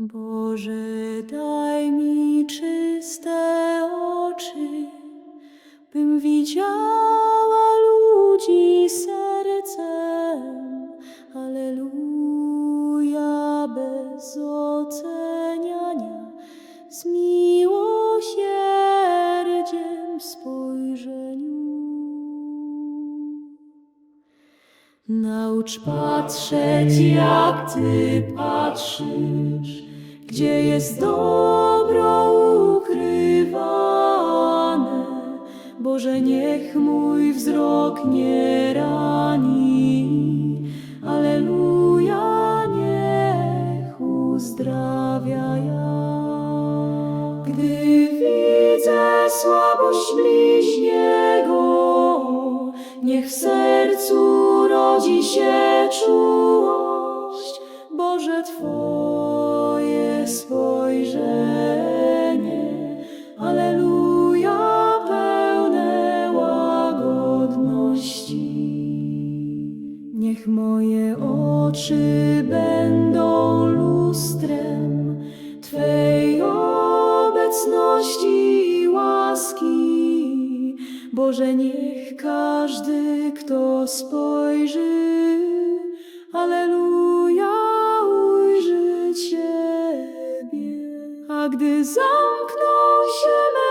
Boże, daj mi czyste oczy, bym widziała ludzi sercem. Alleluja, bez oceniania, z miłosierdziem w spojrzeniu. Naucz patrzeć, jak Ty patrzysz, gdzie jest dobro ukrywane. Boże, niech mój wzrok nie rani. Aleluja, niech uzdrawia ja. Gdy widzę słabość bliźniego, niech w sercu rodzi się Niech moje oczy będą lustrem Twej obecności i łaski. Boże, niech każdy, kto spojrzy, Aleluja, ujrzy Ciebie. A gdy zamkną się me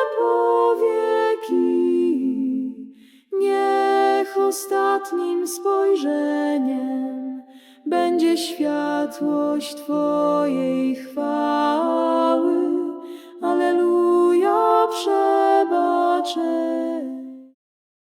ostatnim spojrzeniem będzie światłość Twojej chwały.